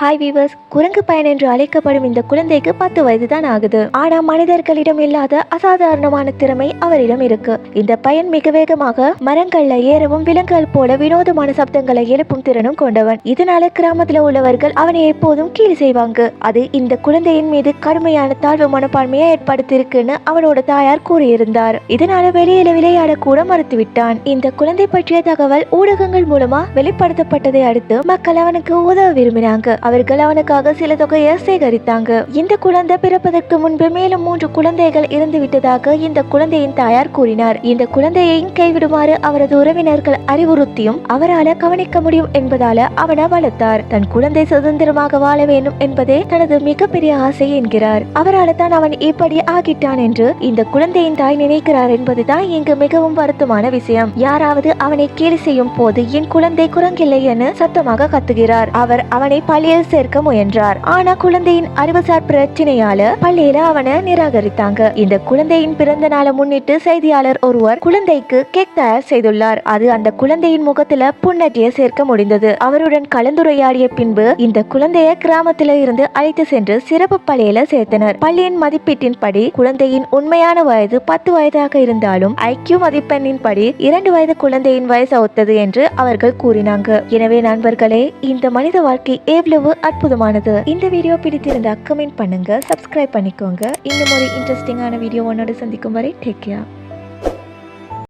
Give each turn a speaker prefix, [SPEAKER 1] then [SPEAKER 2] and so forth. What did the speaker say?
[SPEAKER 1] Hi viewers குரங்கு பயன் என்று அழைக்கப்படும் இந்த குழந்தைக்கு பத்து வயது தான் ஆகுது. ஆனா மனிதர்களிடம் இல்லாத அசாதாரணமான திறமை அவரிடம் இருக்கு. இந்த பையன் மிக வேகமாக மரங்கள்ல ஏறவும் விலங்குகள் போல வினோதமான சப்தங்களை எழுப்பும் திறனும் கொண்டவன். இதனால கிராமத்துல உள்ளவர்கள் அவனை எப்போதும் கீழ் செய்வாங்க. அது இந்த குழந்தையின் மீது கடுமையான தாழ்வு மனப்பான்மையை ஏற்படுத்தியிருக்குன்னு அவனோட தாயார் கூறியிருந்தார். இதனால வெளியில விளையாட கூட மறுத்துவிட்டான். இந்த குழந்தை பற்றிய தகவல் ஊடகங்கள் மூலமா வெளிப்படுத்தப்பட்டதை அடுத்து மக்கள் அவனுக்கு உதவ விரும்பினாங்க. அவர்கள் அவனுக்காக சில தொகையை சேகரித்தாங்க. இந்த குழந்தை பிறப்பதற்கு முன்பு மேலும் மூன்று குழந்தைகள் இருந்து விட்டதாக இந்த குழந்தையின் தாயார் கூறினார். இந்த குழந்தையை கைவிடுமாறு அவரது உறவினர்கள் அறிவுறுத்தியும் அவரால் கவனிக்க முடியும் என்பதால அவனை வளர்த்தார். தன் குழந்தை சுதந்திரமாக வாழ வேண்டும் என்பதே தனது மிகப்பெரிய ஆசை என்கிறார். அவரால் தான் அவன் இப்படி ஆகிட்டான் என்று இந்த குழந்தையின் தாய் நினைக்கிறார் என்பதுதான் இங்கு மிகவும் வருத்தமான விஷயம். யாராவது அவனை கேலி செய்யும் போது என் குழந்தை குரங்கில்லை என சத்தமாக கத்துகிறார். அவர் அவனை பழைய பள்ளியில் சேர்க்க முயன்றார். ஆனா குழந்தையின் அறிவுசார் பிரச்சனையால பள்ளியில அவனை நிராகரித்தாங்க. இந்த குழந்தையின் பிறந்த நாளை முன்னிட்டு செய்தியாளர் ஒருவர் குழந்தைக்கு கேக் தயார் செய்துள்ளார். அது அந்த குழந்தையின் முகத்துல புன்னகையை சேர்க்க முடிந்தது. அவருடன் கலந்துரையாடிய பின்பு இந்த குழந்தைய கிராமத்தில இருந்து அழைத்து சென்று சிறப்பு பள்ளியில சேர்த்தனர். பள்ளியின் மதிப்பீட்டின்படி குழந்தையின் உண்மையான வயது பத்து வயதாக இருந்தாலும் ஐக்கியூ மதிப்பெண்ணின் படி இரண்டு வயது குழந்தையின் வயசு ஒத்தது என்று அவர்கள் கூறினாங்க. எனவே நண்பர்களே இந்த மனித வாழ்க்கை எவ்வளவு அற்புதமானது. இந்த வீடியோ பிடித்திருந்தா கமெண்ட் பண்ணுங்க சப்ஸ்கிரைப் பண்ணிக்கோங்க. இன்னும் ஒரு இன்ட்ரெஸ்டிங்கான வீடியோ ஒன்னோட சந்திக்கும் வரை டேக் கேர்